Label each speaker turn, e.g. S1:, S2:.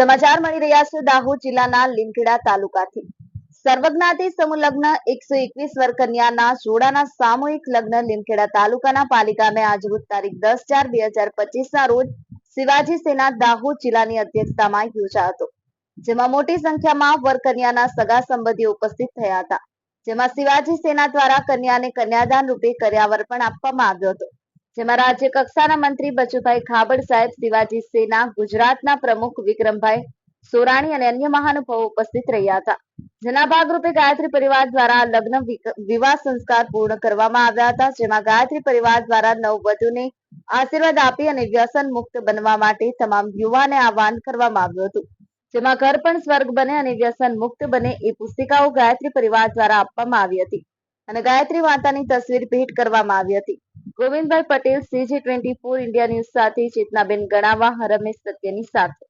S1: સમાચાર મળી રહ્યા છે દાહોદ જિલ્લાના લીમખેડા તાલુકાથી. સર્વજ્ઞાતિ સમૂહ લગ્ન એકસો એકવીસ વર જોડાના સામૂહિક લગ્ન લીમખેડા તાલુકાના પાલિકામે આજરોજ તારીખ દસ ચાર બે હજાર પચીસ ના રોજ શિવાજી સેના દાહોદ જિલ્લાની અધ્યક્ષતામાં યોજાયો હતો. જેમાં મોટી સંખ્યામાં વર કન્યાના સગા સંબંધીઓ ઉપસ્થિત થયા હતા. જેમાં શિવાજી સેના દ્વારા કન્યાને કન્યાદાન રૂપે કર્યાવર પણ આપવામાં આવ્યો હતો. જેમાં રાજ્ય કક્ષાના મંત્રી બચુભાઈ ખાબડ સાહેબ શિવાજી સેના, ગુજરાતના પ્રમુખ વિક્રમભાઈ સોરાણી અને અન્ય મહાનુભાવો ઉપસ્થિત રહ્યા હતા. જેના ભાગરૂપે ગાયત્રી પરિવાર દ્વારા લગ્ન વિવાહ સંસ્કાર પૂર્ણ કરવામાં આવ્યા હતા. જેમાં ગાયત્રી પરિવાર દ્વારા નવવધુને આશીર્વાદ આપી અને વ્યસન મુક્ત બનવા માટે તમામ યુવાને આહવાન કરવામાં આવ્યું હતું. જેમાં ઘર પણ સ્વર્ગ બને અને વ્યસન મુક્ત બને એ પુસ્તિકાઓ ગાયત્રી પરિવાર દ્વારા આપવામાં આવી હતી. અને ગાયત્રી માતાની તસવીર ભેટ કરવામાં આવી હતી. Govindbhai Patel CG twenty four India news સાથે ચેતનાબેન ગણાવા હરમેશ સત્યની સાથે.